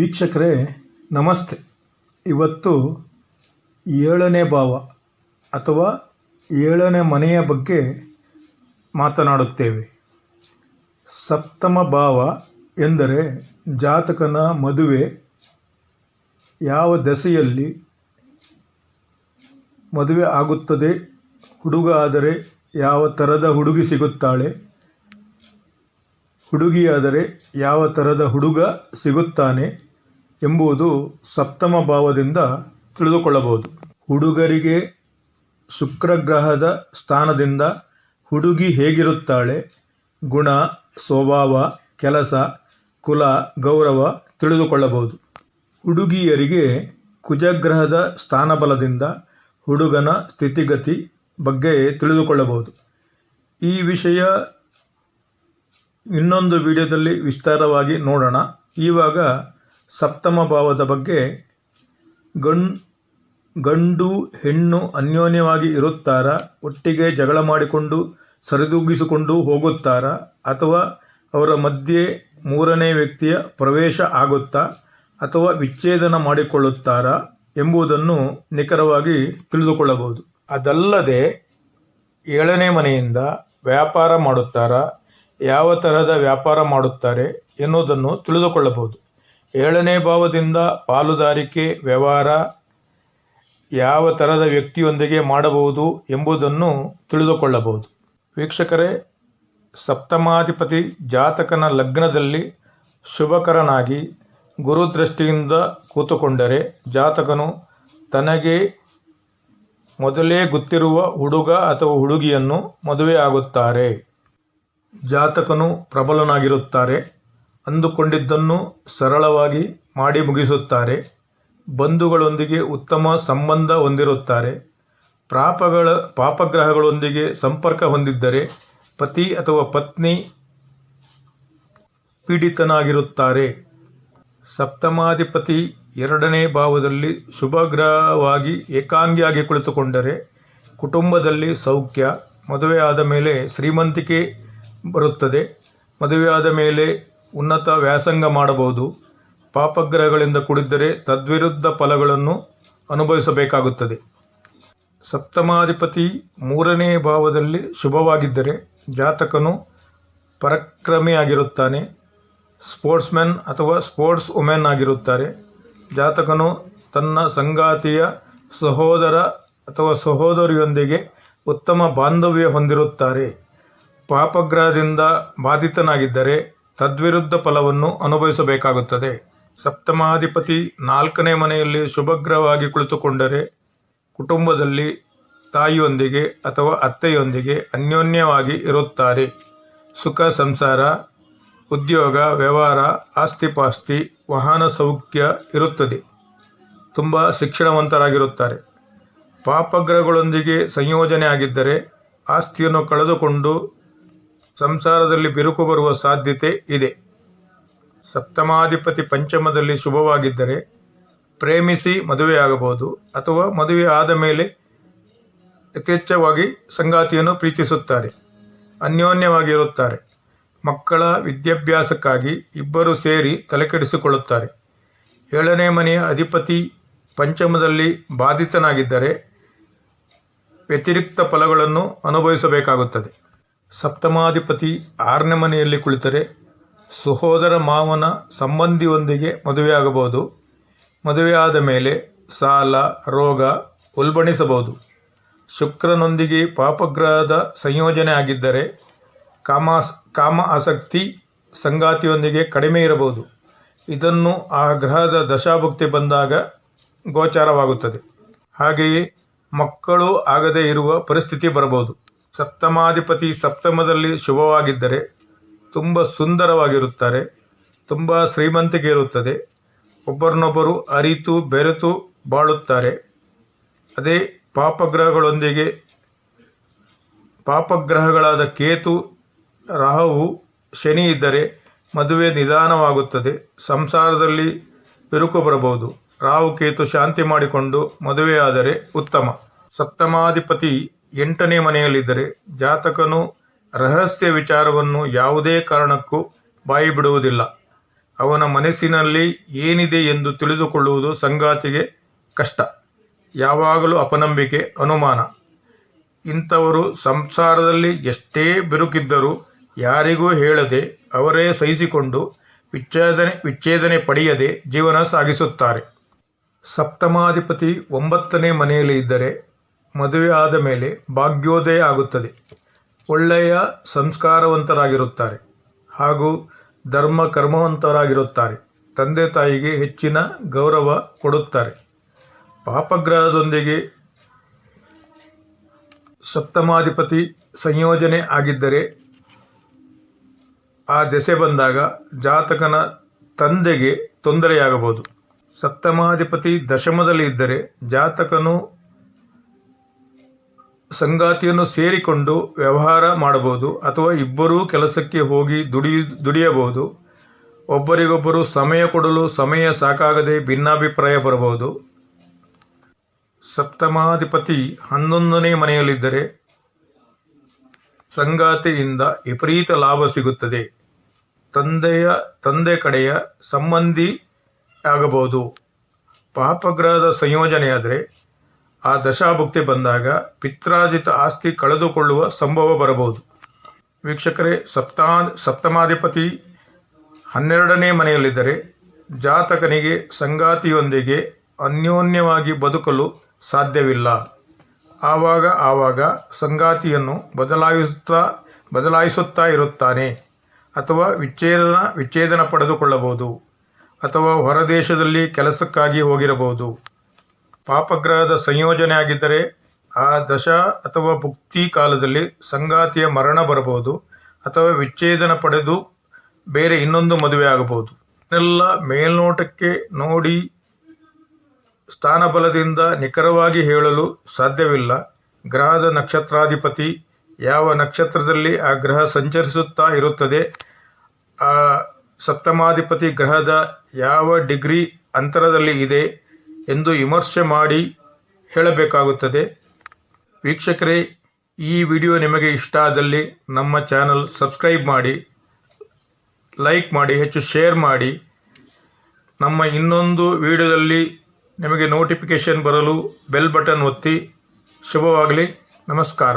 ವೀಕ್ಷಕರೇ, ನಮಸ್ತೆ. ಇವತ್ತು ಏಳನೇ ಭಾವ ಅಥವಾ ಏಳನೇ ಮನೆಯ ಬಗ್ಗೆ ಮಾತನಾಡುತ್ತೇವೆ. ಸಪ್ತಮ ಭಾವ ಎಂದರೆ ಜಾತಕನ ಮದುವೆ ಯಾವ ದಶೆಯಲ್ಲಿ ಮದುವೆ ಆಗುತ್ತದೆ, ಹುಡುಗ ಆದರೆ ಯಾವ ಥರದ ಹುಡುಗಿ ಸಿಗುತ್ತಾಳೆ, ಹುಡುಗಿಯಾದರೆ ಯಾವ ಥರದ ಹುಡುಗ ಸಿಗುತ್ತಾನೆ ಎಂಬುದು ಸಪ್ತಮ ಭಾವದಿಂದ ತಿಳಿದುಕೊಳ್ಳಬಹುದು. ಹುಡುಗರಿಗೆ ಶುಕ್ರಗ್ರಹದ ಸ್ಥಾನದಿಂದ ಹುಡುಗಿ ಹೇಗಿರುತ್ತಾಳೆ? ಗುಣ, ಸ್ವಭಾವ, ಕೆಲಸ, ಕುಲ, ಗೌರವ ತಿಳಿದುಕೊಳ್ಳಬಹುದು. ಹುಡುಗಿಯರಿಗೆ ಕುಜಗ್ರಹದ ಸ್ಥಾನಬಲದಿಂದ ಹುಡುಗನ ಸ್ಥಿತಿಗತಿ ಬಗ್ಗೆ ತಿಳಿದುಕೊಳ್ಳಬಹುದು. ಈ ವಿಷಯ ಇನ್ನೊಂದು ವಿಡಿಯೋದಲ್ಲಿ ವಿಸ್ತಾರವಾಗಿ ನೋಡೋಣ. ಇವಾಗ ಸಪ್ತಮ ಭಾವದ ಬಗ್ಗೆ ಗಣ್ ಗಂಡು, ಹೆಣ್ಣು ಅನ್ಯೋನ್ಯವಾಗಿ ಇರುತ್ತಾರಾ? ಒಟ್ಟಿಗೆ ಜಗಳ ಮಾಡಿಕೊಂಡು, ಸರಿದೂಗಿಸಿಕೊಂಡು ಹೋಗುತ್ತಾರಾ? ಅಥವಾ ಅವರ ಮಧ್ಯೆ ಮೂರನೇ ವ್ಯಕ್ತಿಯ ಪ್ರವೇಶ ಆಗುತ್ತಾ? ಅಥವಾ ವಿಚ್ಛೇದನ ಮಾಡಿಕೊಳ್ಳುತ್ತಾರಾ? ಎಂಬುದನ್ನು ನಿಖರವಾಗಿ ತಿಳಿದುಕೊಳ್ಳಬಹುದು. ಅದಲ್ಲದೆ, ಏಳನೇ ಮನೆಯಿಂದ ವ್ಯಾಪಾರ ಮಾಡುತ್ತಾರಾ? ಯಾವ ತರಹದ ವ್ಯಾಪಾರ ಮಾಡುತ್ತಾರೆ? ಎನ್ನುವುದನ್ನು ತಿಳಿದುಕೊಳ್ಳಬಹುದು. ಏಳನೇ ಭಾವದಿಂದ ಪಾಲುದಾರಿಕೆ, ವ್ಯವಹಾರ ಯಾವ ಥರದ ವ್ಯಕ್ತಿಯೊಂದಿಗೆ ಮಾಡಬಹುದು ಎಂಬುದನ್ನು ತಿಳಿದುಕೊಳ್ಳಬಹುದು. ವೀಕ್ಷಕರೇ, ಸಪ್ತಮಾಧಿಪತಿ ಜಾತಕನ ಲಗ್ನದಲ್ಲಿ ಶುಭಕರನಾಗಿ ಗುರುದೃಷ್ಟಿಯಿಂದ ಕೂತುಕೊಂಡರೆ ಜಾತಕನು ತನಗೆ ಮೊದಲೇ ಗೊತ್ತಿರುವ ಹುಡುಗ ಅಥವಾ ಹುಡುಗಿಯನ್ನು ಮದುವೆ ಆಗುತ್ತಾರೆ ಜಾತಕನು ಪ್ರಬಲನಾಗಿರುತ್ತಾರೆ. ಅಂದುಕೊಂಡಿದ್ದನ್ನು ಸರಳವಾಗಿ ಮಾಡಿ ಮುಗಿಸುತ್ತಾರೆ. ಬಂಧುಗಳೊಂದಿಗೆ ಉತ್ತಮ ಸಂಬಂಧ ಹೊಂದಿರುತ್ತಾರೆ. ಪಾಪಗಳ, ಪಾಪಗ್ರಹಗಳೊಂದಿಗೆ ಸಂಪರ್ಕ ಹೊಂದಿದ್ದರೆ ಪತಿ ಅಥವಾ ಪತ್ನಿ ಪೀಡಿತನಾಗಿರುತ್ತಾರೆ. ಸಪ್ತಮಾಧಿಪತಿ ಎರಡನೇ ಭಾವದಲ್ಲಿ ಶುಭಗ್ರಹವಾಗಿ ಏಕಾಂಗಿಯಾಗಿ ಕುಳಿತುಕೊಂಡರೆ ಕುಟುಂಬದಲ್ಲಿ ಸೌಖ್ಯ, ಮದುವೆಯಾದ ಮೇಲೆ ಶ್ರೀಮಂತಿಕೆ ಬರುತ್ತದೆ. ಮದುವೆಯಾದ ಮೇಲೆ ಉನ್ನತ ವ್ಯಾಸಂಗ ಮಾಡಬಹುದು. ಪಾಪಗ್ರಹಗಳಿಂದ ಕೂಡಿದ್ದರೆ ತದ್ವಿರುದ್ಧ ಫಲಗಳನ್ನು ಅನುಭವಿಸಬೇಕಾಗುತ್ತದೆ. ಸಪ್ತಮಾಧಿಪತಿ ಮೂರನೇ ಭಾವದಲ್ಲಿ ಶುಭವಾಗಿದ್ದರೆ ಜಾತಕನು ಪರಕ್ರಮಿಯಾಗಿರುತ್ತಾನೆ ಸ್ಪೋರ್ಟ್ಸ್ಮ್ಯಾನ್ ಅಥವಾ ಸ್ಪೋರ್ಟ್ಸ್ ವುಮೆನ್ ಆಗಿರುತ್ತಾರೆ. ಜಾತಕನು ತನ್ನ ಸಂಗಾತಿಯ ಸಹೋದರ ಅಥವಾ ಸಹೋದರಿಯೊಂದಿಗೆ ಉತ್ತಮ ಬಾಂಧವ್ಯ ಹೊಂದಿರುತ್ತಾರೆ. ಪಾಪಗ್ರಹದಿಂದ ಬಾಧಿತನಾಗಿದ್ದರೆ ತದ್ವಿರುದ್ಧ ಫಲವನ್ನು ಅನುಭವಿಸಬೇಕಾಗುತ್ತದೆ. ಸಪ್ತಮಾಧಿಪತಿ ನಾಲ್ಕನೇ ಮನೆಯಲ್ಲಿ ಶುಭಗ್ರಹವಾಗಿ ಕುಳಿತುಕೊಂಡರೆ ಕುಟುಂಬದಲ್ಲಿ ತಾಯಿಯೊಂದಿಗೆ ಅಥವಾ ಅತ್ತೆಯೊಂದಿಗೆ ಅನ್ಯೋನ್ಯವಾಗಿ ಇರುತ್ತಾರೆ. ಸುಖ, ಸಂಸಾರ, ಉದ್ಯೋಗ, ವ್ಯವಹಾರ, ಆಸ್ತಿಪಾಸ್ತಿ, ವಾಹನ ಸೌಖ್ಯ ಇರುತ್ತದೆ. ತುಂಬ ಶಿಕ್ಷಣವಂತರಾಗಿರುತ್ತಾರೆ. ಪಾಪಗ್ರಹಗಳೊಂದಿಗೆ ಸಂಯೋಜನೆ ಆಗಿದ್ದರೆ ಆಸ್ತಿಯನ್ನು ಕಳೆದುಕೊಂಡು ಸಂಸಾರದಲ್ಲಿ ಬಿರುಕು ಬರುವ ಸಾಧ್ಯತೆ ಇದೆ. ಸಪ್ತಮಾಧಿಪತಿ ಪಂಚಮದಲ್ಲಿ ಶುಭವಾಗಿದ್ದರೆ ಪ್ರೇಮಿಸಿ ಮದುವೆಯಾಗಬಹುದು ಅಥವಾ ಮದುವೆ ಆದ ಮೇಲೆ ಯಥೇಚ್ಛವಾಗಿ ಸಂಗಾತಿಯನ್ನು ಪ್ರೀತಿಸುತ್ತಾರೆ, ಅನ್ಯೋನ್ಯವಾಗಿರುತ್ತಾರೆ. ಮಕ್ಕಳ ವಿದ್ಯಾಭ್ಯಾಸಕ್ಕಾಗಿ ಇಬ್ಬರು ಸೇರಿ ತಲೆಕೆಡಿಸಿಕೊಳ್ಳುತ್ತಾರೆ. ಏಳನೇ ಮನೆಯ ಅಧಿಪತಿ ಪಂಚಮದಲ್ಲಿ ಬಾಧಿತನಾಗಿದ್ದರೆ ವ್ಯತಿರಿಕ್ತ ಫಲಗಳನ್ನು ಅನುಭವಿಸಬೇಕಾಗುತ್ತದೆ. ಸಪ್ತಮಾಧಿಪತಿ ಆರನೇ ಮನೆಯಲ್ಲಿ ಕುಳಿತರೆ ಸಹೋದರ ಮಾವನ ಸಂಬಂಧಿಯೊಂದಿಗೆ ಮದುವೆಯಾಗಬಹುದು. ಮದುವೆಯಾದ ಮೇಲೆ ಸಾಲ, ರೋಗ ಉಲ್ಬಣಿಸಬಹುದು. ಶುಕ್ರನೊಂದಿಗೆ ಪಾಪಗ್ರಹದ ಸಂಯೋಜನೆ ಆಗಿದ್ದರೆ ಕಾಮಾಸ್ ಕಾಮ ಆಸಕ್ತಿ ಸಂಗಾತಿಯೊಂದಿಗೆ ಕಡಿಮೆ ಇರಬಹುದು. ಇದನ್ನು ಆ ಗ್ರಹದ ದಶಾಭುಕ್ತಿ ಬಂದಾಗ ಗೋಚಾರವಾಗುತ್ತದೆ. ಹಾಗೆಯೇ ಮಕ್ಕಳು ಆಗದೇ ಇರುವ ಪರಿಸ್ಥಿತಿ ಬರಬಹುದು. ಸಪ್ತಮಾಧಿಪತಿ ಸಪ್ತಮದಲ್ಲಿ ಶುಭವಾಗಿದ್ದರೆ ತುಂಬ ಸುಂದರವಾಗಿರುತ್ತಾರೆ, ತುಂಬ ಶ್ರೀಮಂತಿಕೆ ಇರುತ್ತದೆ ಒಬ್ಬರನ್ನೊಬ್ಬರು ಅರಿತು ಬೆರೆತು ಬಾಳುತ್ತಾರೆ. ಅದೇ ಪಾಪಗ್ರಹಗಳೊಂದಿಗೆ ಪಾಪಗ್ರಹಗಳಾದ ಕೇತು ರಾಹು ಶನಿ ಇದ್ದರೆ ಮದುವೆ ನಿಧಾನವಾಗುತ್ತದೆ. ಸಂಸಾರದಲ್ಲಿ ಬಿರುಕು ಬರಬಹುದು. ರಾಹು ಕೇತು ಶಾಂತಿ ಮಾಡಿಕೊಂಡು ಮದುವೆಯಾದರೆ ಉತ್ತಮ. ಸಪ್ತಮಾಧಿಪತಿ ಎಂಟನೇ ಮನೆಯಲ್ಲಿದ್ದರೆ ಜಾತಕನು ರಹಸ್ಯ ವಿಚಾರವನ್ನು ಯಾವುದೇ ಕಾರಣಕ್ಕೂ ಬಾಯಿ ಬಿಡುವುದಿಲ್ಲ ಅವನ ಮನಸ್ಸಿನಲ್ಲಿ ಏನಿದೆ ಎಂದು ತಿಳಿದುಕೊಳ್ಳುವುದು ಸಂಗಾತಿಗೆ ಕಷ್ಟ. ಯಾವಾಗಲೂ ಅಪನಂಬಿಕೆ, ಅನುಮಾನ. ಇಂಥವರು ಸಂಸಾರದಲ್ಲಿ ಎಷ್ಟೇ ಬಿರುಕಿದ್ದರೂ ಯಾರಿಗೂ ಹೇಳದೆ ಅವರೇ ಸಹಿಸಿಕೊಂಡು ವಿಚ್ಛೇದನೆ ವಿಚ್ಛೇದನೆ ಪಡೆಯದೆ ಜೀವನ ಸಾಗಿಸುತ್ತಾರೆ. ಸಪ್ತಮಾಧಿಪತಿ ಒಂಬತ್ತನೇ ಮನೆಯಲ್ಲಿ ಇದ್ದರೆ ಮದುವೆ ಆದ ಮೇಲೆ ಭಾಗ್ಯೋದಯ ಆಗುತ್ತದೆ. ಒಳ್ಳೆಯ ಸಂಸ್ಕಾರವಂತರಾಗಿರುತ್ತಾರೆ ಹಾಗೂ ಧರ್ಮ ಕರ್ಮವಂತರಾಗಿರುತ್ತಾರೆ. ತಂದೆ ತಾಯಿಗೆ ಹೆಚ್ಚಿನ ಗೌರವ ಕೊಡುತ್ತಾರೆ. ಪಾಪಗ್ರಹದೊಂದಿಗೆ ಸಪ್ತಮಾಧಿಪತಿ ಸಂಯೋಜನೆ ಆಗಿದ್ದರೆ ಆ ದೆಸೆ ಬಂದಾಗ ಜಾತಕನ ತಂದೆಗೆ ತೊಂದರೆಯಾಗಬಹುದು. ಸಪ್ತಮಾಧಿಪತಿ ದಶಮದಲ್ಲಿ ಇದ್ದರೆ ಜಾತಕನು ಸಂಗಾತಿಯನ್ನು ಸೇರಿಕೊಂಡು ವ್ಯವಹಾರ ಮಾಡಬಹುದು ಅಥವಾ ಇಬ್ಬರೂ ಕೆಲಸಕ್ಕೆ ಹೋಗಿ ದುಡಿ, ದುಡಿಯಬಹುದು. ಒಬ್ಬರಿಗೊಬ್ಬರು ಸಮಯ ಕೊಡಲು ಸಮಯ ಸಾಕಾಗದೆ ಭಿನ್ನಾಭಿಪ್ರಾಯ ಬರಬಹುದು. ಸಪ್ತಮಾಧಿಪತಿ ಹನ್ನೊಂದನೇ ಮನೆಯಲ್ಲಿದ್ದರೆ ಸಂಗಾತಿಯಿಂದ ವಿಪರೀತ ಲಾಭ ಸಿಗುತ್ತದೆ. ತಂದೆಯ, ತಂದೆ ಕಡೆಯ ಸಂಬಂಧಿ ಆಗಬಹುದು. ಪಾಪಗ್ರಹದ ಸಂಯೋಜನೆಯಾದರೆ ಆ ದಶಾಭುಕ್ತಿ ಬಂದಾಗ ಪಿತ್ರಾಜಿತ ಆಸ್ತಿ ಕಳೆದುಕೊಳ್ಳುವ ಸಂಭವ ಬರಬಹುದು. ವೀಕ್ಷಕರೇ ಸಪ್ತಾ ಸಪ್ತಮಾಧಿಪತಿ ಹನ್ನೆರಡನೇ ಮನೆಯಲ್ಲಿದ್ದರೆ ಜಾತಕನಿಗೆ ಸಂಗಾತಿಯೊಂದಿಗೆ ಅನ್ಯೋನ್ಯವಾಗಿ ಬದುಕಲು ಸಾಧ್ಯವಿಲ್ಲ. ಆವಾಗ ಆವಾಗ ಸಂಗಾತಿಯನ್ನು ಬದಲಾಯಿಸುತ್ತಾ ಬದಲಾಯಿಸುತ್ತಾ ಇರುತ್ತಾನೆ. ಅಥವಾ ವಿಚ್ಛೇದನ ವಿಚ್ಛೇದನ ಪಡೆದುಕೊಳ್ಳಬಹುದು. ಅಥವಾ ಹೊರದೇಶದಲ್ಲಿ ಕೆಲಸಕ್ಕಾಗಿ ಹೋಗಿರಬಹುದು. ಪಾಪಗ್ರಹದ ಸಂಯೋಜನೆ ಆಗಿದ್ದರೆ ಆ ದಶ ಅಥವಾ ಭುಕ್ತಿ ಕಾಲದಲ್ಲಿ ಸಂಗಾತಿಯ ಮರಣ ಬರಬಹುದು ಅಥವಾ ವಿಚ್ಛೇದನ ಪಡೆದು ಬೇರೆ ಇನ್ನೊಂದು ಮದುವೆ ಆಗಬಹುದು. ಇದನ್ನೆಲ್ಲ ಮೇಲ್ನೋಟಕ್ಕೆ ನೋಡಿ ಸ್ಥಾನಬಲದಿಂದ ನಿಖರವಾಗಿ ಹೇಳಲು ಸಾಧ್ಯವಿಲ್ಲ. ಗ್ರಹದ ನಕ್ಷತ್ರಾಧಿಪತಿ ಯಾವ ನಕ್ಷತ್ರದಲ್ಲಿ ಆ ಗ್ರಹ ಸಂಚರಿಸುತ್ತಾ ಇರುತ್ತದೆ? ಆ ಸಪ್ತಮಾಧಿಪತಿ ಗ್ರಹದ ಯಾವ ಡಿಗ್ರಿ ಅಂತರದಲ್ಲಿ ಇದೆ? ಎಂದು ವಿಮರ್ಶೆ ಮಾಡಿ ಹೇಳಬೇಕಾಗುತ್ತದೆ. ವೀಕ್ಷಕರೇ, ಈ ವಿಡಿಯೋ ನಿಮಗೆ ಇಷ್ಟ ಆದಲ್ಲಿ ನಮ್ಮ ಚಾನಲ್ ಸಬ್ಸ್ಕ್ರೈಬ್ ಮಾಡಿ, ಲೈಕ್ ಮಾಡಿ, ಹೆಚ್ಚು ಶೇರ್ ಮಾಡಿ. ನಮ್ಮ ಇನ್ನೊಂದು ವಿಡಿಯೋದಲ್ಲಿ ನಿಮಗೆ ನೋಟಿಫಿಕೇಷನ್ ಬರಲು ಬೆಲ್ ಬಟನ್ ಒತ್ತಿ. ಶುಭವಾಗಲಿ, ನಮಸ್ಕಾರ.